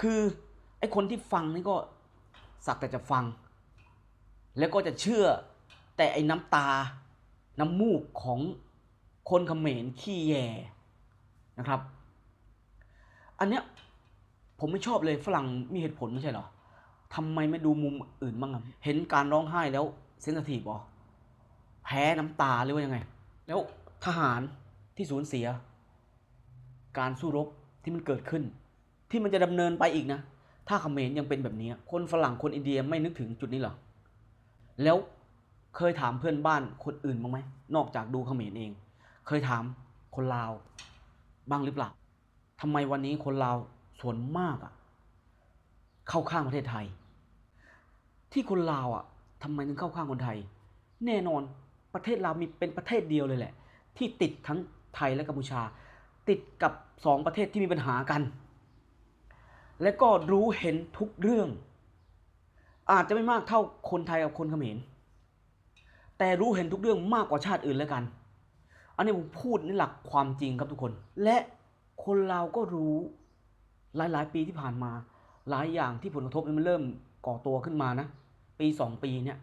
คือไอ้คนที่ฟังนี่ก็สักแต่จะฟัง แล้วก็จะเชื่อแต่ไอ้น้ำตา น้ำมูกของคนเขมรขี้แยนะครับ อันเนี้ยผมไม่ชอบเลยฝรั่งมีเหตุผลไม่ใช่เหรอทำไมไม่ดูมุมอื่นบ้างอะเห็นการร้องไห้แล้วเซนสทีฟบอแพ้น้ำตาหรือว่ายังไง แล้วทหารที่สูญเสีย การสู้รบที่มันเกิดขึ้น ที่มันจะดำเนินไปอีกนะ ถ้าเขมรยังเป็นแบบนี้ คนฝรั่งคนอินเดียไม่นึกถึงจุดนี้หรอ แล้วเคยถามเพื่อนบ้านคนอื่นบ้างไหม นอกจากดูเขมรเอง เคยถามคนลาว บ้างหรือเปล่าทำไมวันนี้คนลาวส่วนมากอะเข้าข้างประเทศไทย ที่คนลาวอะทำไมถึงเข้าข้างคนไทย แน่นอนประเทศลาวมีเป็นประเทศเดียวเลยแหละ ที่ติดทั้งไทยและกัมพูชา ติดกับสองประเทศที่มีปัญหากัน และก็รู้เห็นทุกเรื่อง อาจจะไม่มากเท่าคนไทยกับคนเขมร แต่รู้เห็นทุกเรื่องมากกว่าชาติอื่นแล้วกัน อันนี้ผมพูดในหลักความจริงครับทุกคน และคนเราก็รู้หลายๆ ปีที่ผ่านมา หลายอย่างที่ผลกระทบมันเริ่มก่อตัวขึ้นมานะ ปีสองปีเนี่ย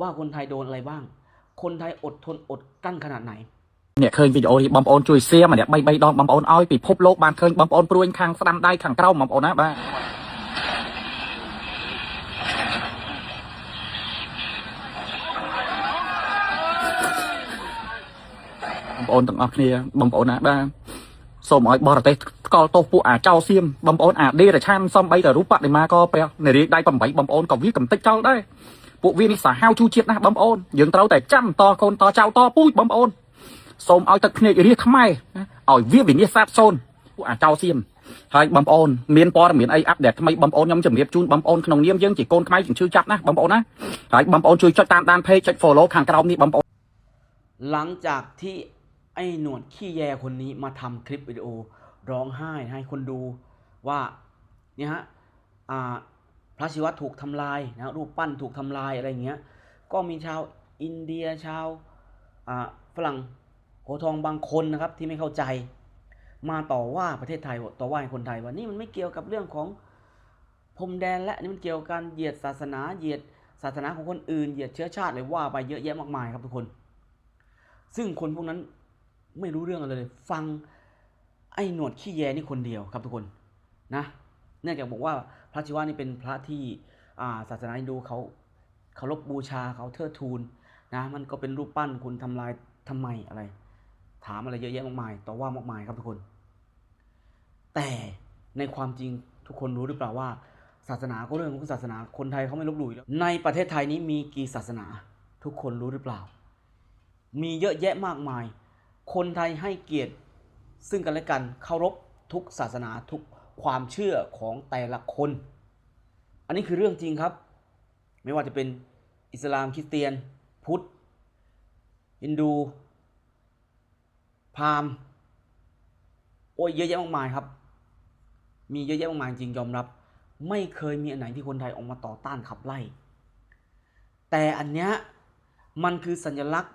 ว่าคนไทยโดนอะไรบ้าง คนไทยอดทนอดกั้นขนาดไหน អ្នកឃើញវីដេអូនេះបងប្អូនជួយ share ម្នាក់3 3ដងបងប្អូនឲ្យពិភពលោកបានឃើញបងប្អូនព្រួយខាងស្ដាំដៃខាងក្រោមបងប្អូនណាបាទបងប្អូនទាំងអស់គ្នាបងប្អូនណាបាទសូមឲ្យបរទេសស្កល់ទោសពួកអាចោសៀមបងប្អូនអាដេរឆានសំបីតរូបបដិមាក៏ព្រះនារីដៃ8បងប្អូនក៏វាកំតិចចោលដែរពួកវានេះសាហាវជួជាតិណាស់បងប្អូនយើងត្រូវតែចាំតកូនតចៅតពូជបងប្អូន សូមឲ្យទឹកភ្នែករាជខ្មែរណាឲ្យវាវិនិច្ឆ័យសាបសូន្យពួកអាចោសៀមហើយបងប្អូនមានព័ត៌មានអីអាប់ដេតថ្មីបងប្អូនខ្ញុំជម្រាបជូនបងប្អូនក្នុងនាមយើងជាកូនខ្មែរជំនឿចាប់ណាបងប្អូនណាហើយបងប្អូនជួយចុចតាមដាន page ចុច follow ខាងក្រោមនេះបងប្អូន หลังจากที่ไอ้หนวดขี้แยคนนี้มาทำคลิปวิดีโอร้องไห้ให้คนดูว่าเนี่ยฮะอ่าพระศิวะถูกทำลายนะรูปปั้นถูกทำลายอะไรอย่างเงี้ย ก็มีชาวอินเดียชาวอ่าฝรั่ง โหทองบางคนนะครับที่ไม่เข้าใจ มาต่อว่าประเทศไทยต่อว่าคนไทยว่านี่มันไม่เกี่ยวกับเรื่องของพรมแดนและนี่มันเกี่ยวกับการเหยียดศาสนาเหยียดศาสนาของคนอื่นเหยียดเชื้อชาติเลยว่าไปเยอะแยะมากมายครับทุกคน ซึ่งคนพวกนั้นไม่รู้เรื่องอะไรเลย ฟังไอ้หนวดขี้แยนี่คนเดียวครับทุกคนนะเนื่องจากบอกว่าพระศิวะนี่เป็นพระที่ศาสนาฮินดูเขาเคารพบูชาเขาเทิดทูนนะมันก็เป็นรูปปั้นคุณทำลายทำไมอะไร ถามอะไรเยอะแยะมากมายต่อว่ามากมายครับทุกคน แต่ในความจริงทุกคนรู้หรือเปล่าว่า ศาสนาก็เรื่องของศาสนาคนไทยเขาไม่ลบหลู่แล้วในประเทศไทยนี้มีกี่ศาสนา ทุกคนรู้หรือเปล่า มีเยอะแยะมากมาย คนไทยให้เกียรติซึ่งกันและกันเคารพทุกศาสนาทุกความเชื่อของแต่ละคน อันนี้คือเรื่องจริงครับ ไม่ว่าจะเป็นอิสลามคริสเตียน พุทธฮินดู พราหมณ์โอ้ยเยอะแยะมากมายครับ มีเยอะแยะมากมายจริงยอมรับ ไม่เคยมีอันไหนที่คนไทยออกมาต่อต้านขับไล่ แต่อันเนี้ยมันคือสัญลักษณ์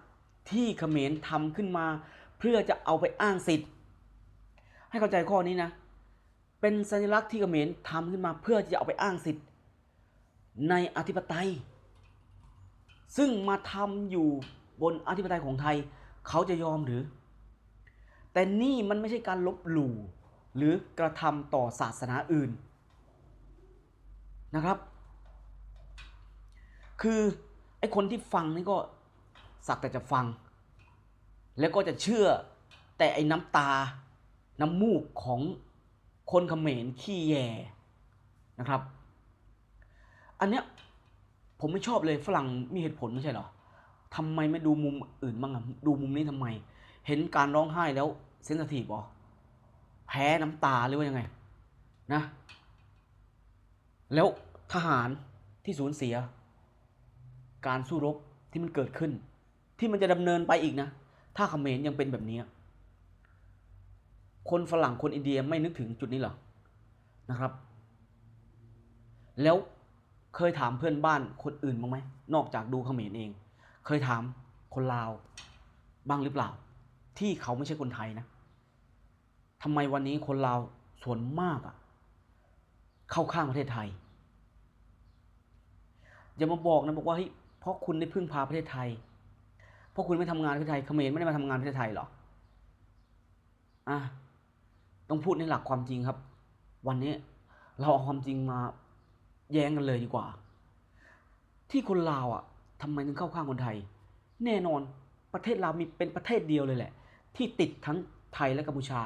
ที่เขมรทำขึ้นมา เพื่อจะเอาไปอ้างสิทธิ์ ให้เข้าใจข้อนี้นะ เป็นสัญลักษณ์ที่เขมรทำขึ้นมาเพื่อจะเอาไปอ้างสิทธิ์ ในอธิปไตย ซึ่งมาทำอยู่บนอธิปไตยของไทย เขาจะยอมหรือ แต่นี่มันไม่ใช่การลบหลู่หรือกระทำต่อศาสนาอื่นนะครับ คือไอ้คนที่ฟังนี่ก็สักแต่จะฟัง แล้วก็จะเชื่อแต่ไอ้น้ำตา น้ำมูกของคนเขมรขี้แยนะครับ อันเนี้ยผมไม่ชอบเลยฝรั่งมีเหตุผลไม่ใช่หรอทำไมไม่ดูมุมอื่นบ้างอะดูมุมนี้ทำไม เห็นการร้องไห้แล้วเซนสทีฟบอแพ้น้ำตาหรือว่ายังไงนะ แล้วทหารที่สูญเสีย การสู้รบที่มันเกิดขึ้น ที่มันจะดำเนินไปอีกนะ ถ้าเขมรยังเป็นแบบนี้ คนฝรั่งคนอินเดียไม่นึกถึงจุดนี้หรอนะครับ แล้วเคยถามเพื่อนบ้านคนอื่นบ้างไหมนอกจากดูเขมรเอง เคยถามคนลาวบ้างหรือเปล่า ที่เขาไม่ใช่คนไทยนะทำไมวันนี้คนลาวส่วนมากอะเข้าข้างประเทศไทย อย่ามาบอกนะบอกว่าเฮ้ยเพราะคุณได้พึ่งพาประเทศไทย เพราะคุณไม่ทำงานประเทศไทยเขมรไม่ได้มาทำงานประเทศไทยหรออะต้องพูดในหลักความจริงครับ วันนี้เราเอาความจริงมาแย้งกันเลยดีกว่า ที่คนลาวอะทำไมถึงเข้าข้างคนไทย แน่นอนประเทศลาวมีเป็นประเทศเดียวเลยแหละ ที่ติดทั้งไทยและกัมพูชา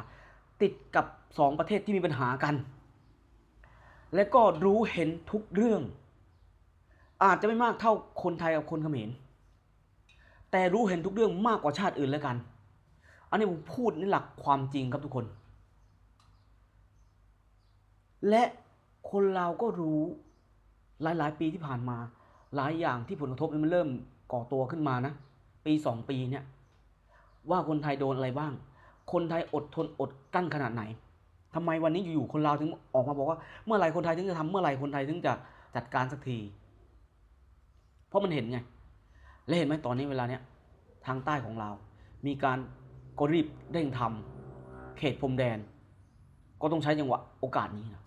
ติดกับสองประเทศที่มีปัญหากัน และก็รู้เห็นทุกเรื่อง อาจจะไม่มากเท่าคนไทยกับคนเขมรแต่รู้เห็นทุกเรื่องมากกว่าชาติอื่นแล้วกัน อันนี้ผมพูดในหลักความจริงครับทุกคน และคนเราก็รู้หลาย ๆ ปีที่ผ่านมา หลายอย่างที่ผลกระทบมันเริ่มก่อตัวขึ้นมานะ ปีสองปีเนี่ย ว่าคนไทยโดนอะไรบ้าง คนไทยอดทนอดกั้นขนาดไหนทำไมวันนี้อยู่ๆคนลาวถึงออกมาบอกว่า เมื่อไหร่คนไทยถึงจะทำเมื่อไหร่คนไทยถึงจะจัดการสักที เพราะมันเห็นไง และเห็นไหมตอนนี้เวลาเนี้ยทางใต้ของเรา มีการก็รีบเร่งทำเขตพรมแดน ก็ต้องใช้จังหวะโอกาสนี้นะ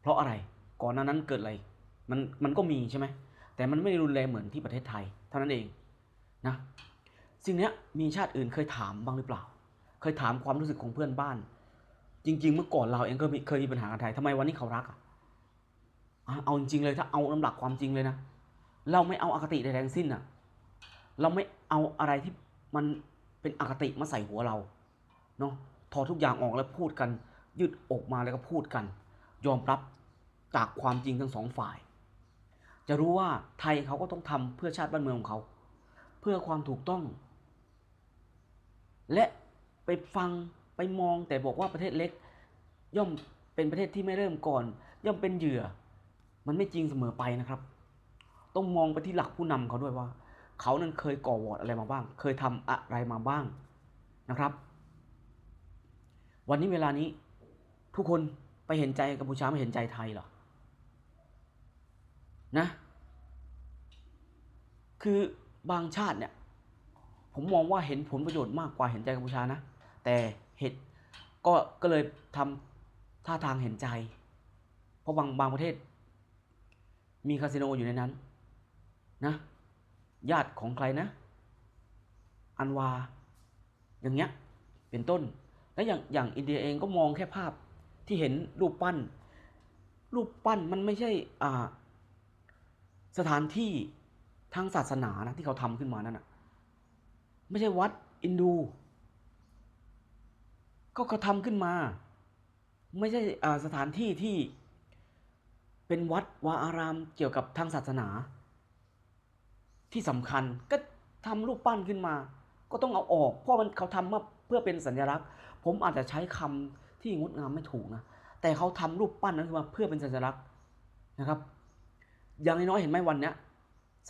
เพราะอะไรก่อนหน้านั้นเกิดอะไรมันมันก็มีใช่ไหมแต่มันไม่รุนแรงเหมือนที่ประเทศไทยเท่านั้นเองนะ สิ่งนี้มีชาติอื่นเคยถามบ้างหรือเปล่า เคยถามความรู้สึกของเพื่อนบ้าน จริง ๆ เมื่อก่อนเราเองก็มีเคยมีปัญหากับไทยทำไมวันนี้เขารักอะเอาจริงเลยถ้าเอาน้ำหลักความจริงเลยนะ เราไม่เอาอคติใดๆทั้งสิ้นอะ เราไม่เอาอะไรที่มันเป็นอคติมาใส่หัวเราเนาะถอดทุกอย่างออกแล้วพูดกัน ยืดอกมาแล้วก็พูดกัน ยอมรับจากความจริงทั้งสองฝ่าย จะรู้ว่าไทยเขาก็ต้องทำเพื่อชาติบ้านเมืองของเขา เพื่อความถูกต้อง และไปฟังไปมองแต่บอกว่าประเทศเล็ก ย่อมเป็นประเทศที่ไม่เริ่มก่อน ย่อมเป็นเหยื่อ มันไม่จริงเสมอไปนะครับ ต้องมองไปที่หลักผู้นำเขาด้วยว่า เขานั้นเคยก่อวอร์ดอะไรมาบ้าง เคยทำอะไรมาบ้างนะครับ วันนี้เวลานี้ทุกคนไปเห็นใจกัมพูชาไม่เห็นใจไทยเหรอนะ คือบางชาติเนี่ย ผมมองว่าเห็นผลประโยชน์มากกว่าเห็นใจกัมพูชานะ แต่เหตุก็ก็เลยทำท่าทางเห็นใจ เพราะบางบางประเทศ มีคาสิโนอยู่ในนั้นนะญาติของใครนะ อันวา อย่างเงี้ยเป็นต้น และอย่างอย่างอินเดียเองก็มองแค่ภาพที่เห็นรูปปั้น รูปปั้นมันไม่ใช่อ่าสถานที่ทางศาสนานะที่เขาทำขึ้นมานั่นน่ะ ไม่ใช่วัดอินดู ก็เขาทำขึ้นมา ไม่ใช่สถานที่ที่เป็นวัดวาอารามเกี่ยวกับทางศาสนา ที่สำคัญก็ทำรูปปั้นขึ้นมา ก็ต้องเอาออก เพราะมันเขาทำมาเพื่อเป็นสัญลักษณ์ ผมอาจจะใช้คำที่งดงามไม่ถูกนะแต่เขาทำรูปปั้นนั้นขึ้นมาเพื่อเป็นสัญลักษณ์นะครับ อย่างน้อยเห็นไหมวันเนี้ย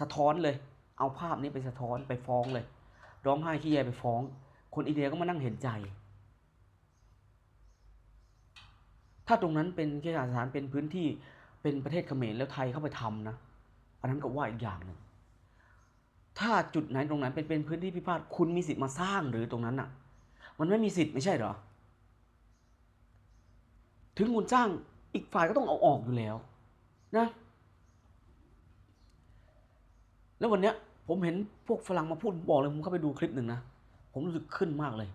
สะท้อนเลย เอาภาพนี้ไปสะท้อนไปฟ้องเลย ร้องไห้ขี้แยไปฟ้อง คนอินเดียก็มานั่งเห็นใจ ถ้าตรงนั้นเป็นเคหสถานเป็นพื้นที่เป็นประเทศเขมรแล้วไทยเข้าไปทำนะ อันนั้นก็ว่าอีกอย่างหนึ่ง ถ้าจุดไหนตรงนั้นเป็นเป็นพื้นที่พิพาทคุณมีสิทธิ์มาสร้างหรือตรงนั้นอะ มันไม่มีสิทธิ์ไม่ใช่เหรอ ถึงคุณสร้างอีกฝ่ายก็ต้องเอาออกอยู่แล้วนะ แล้ววันเนี้ย ผมเห็นพวกฝรั่งมาพูดบอกเลยผมเข้าไปดูคลิปหนึ่งนะ ผมรู้สึกขึ้นมากเลย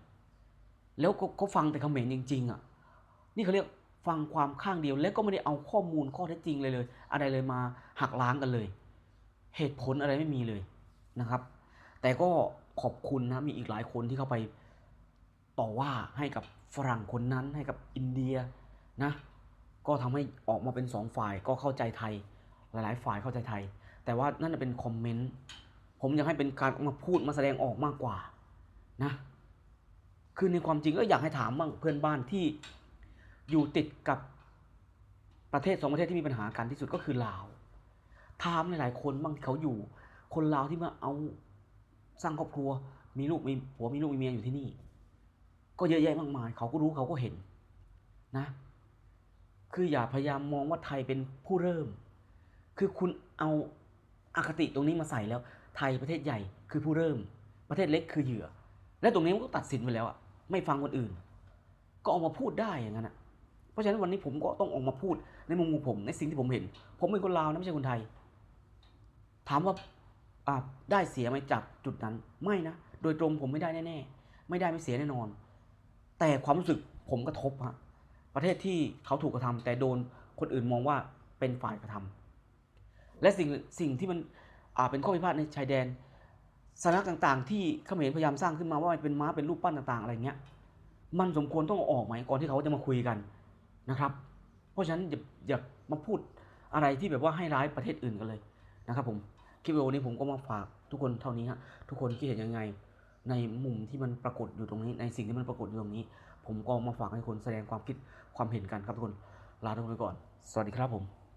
แล้วเขาฟังแต่เขมรจริงๆอะ นี่เขาเรียกฟังความข้างเดียว แล้วก็ไม่ได้เอาข้อมูลข้อเท็จจริงเลยเลย อะไรเลยมาหักล้างกันเลย เหตุผลอะไรไม่มีเลยนะครับ แต่ก็ขอบคุณนะมีอีกหลายคนที่เข้าไปต่อว่าให้กับฝรั่งคนนั้นให้กับอินเดียนะก็ทำให้ออกมาเป็นสองฝ่ายก็เข้าใจไทย หลาย ๆ ฝ่ายเข้าใจไทย แต่ว่านั่นเป็นคอมเมนต์ ผมอยากให้เป็นการออกมาพูดมาแสดงออกมากกว่านะคือในความจริงก็อยากให้ถามบ้างเพื่อนบ้านที่อยู่ติดกับประเทศสองประเทศที่มีปัญหากันที่สุดก็คือลาวถามหลายๆคนบ้างที่เขาอยู่ คนลาวที่มาเอาสร้างครอบครัว มีลูกมีผัวมีลูกมีเมียอยู่ที่นี่ ก็เยอะแยะมากมาย เขาก็รู้เขาก็เห็นนะ คืออย่าพยายามมองว่าไทยเป็นผู้เริ่ม คือคุณเอาอคติตรงนี้มาใส่แล้ว ไทยประเทศใหญ่คือผู้เริ่ม ประเทศเล็กคือเหยื่อ และตรงนี้มันก็ตัดสินไปแล้วอะไม่ฟังคนอื่น ก็เอามาพูดได้อย่างนั้นอะเพราะฉะนั้นวันนี้ผมก็ต้องออกมาพูดในมุมของผมในสิ่งที่ผมเห็น ผมเป็นคนลาวนะไม่ใช่คนไทย ถามว่าได้เสียไหมจากจุดนั้นไม่นะโดยตรงผมไม่ได้แน่ๆไม่ได้ไม่เสียแน่นอน แต่ความรู้สึกผมกระทบฮะประเทศที่เขาถูกกระทำแต่โดนคนอื่นมองว่าเป็นฝ่ายกระทำและสิ่งสิ่งที่มัน เป็นข้อพิพาทในชายแดนสถานะต่างๆ ที่เขมรพยายามสร้างขึ้นมาว่ามันเป็นม้าเป็นรูปปั้นต่างๆอะไรเงี้ยมันสมควรต้องอออกไหมก่อนที่เขาจะมาคุยกันนะครับ เพราะฉะนั้นอย่าอย่ามาพูดอะไรที่แบบว่าให้ร้ายประเทศอื่นกันเลยนะครับผมคลิปวิดีโอนี้ผมก็มาฝากทุกคนเท่านี้ฮะทุกคนคิดเห็นยังไง ในมุมที่มันปรากฏอยู่ตรงนี้ในสิ่งที่มันปรากฏอยู่ตรงนี้ ผมก็มาฝากให้คนแสดงความคิดความเห็นกันครับทุกคนลาทุกคนไปก่อน สวัสดีครับผม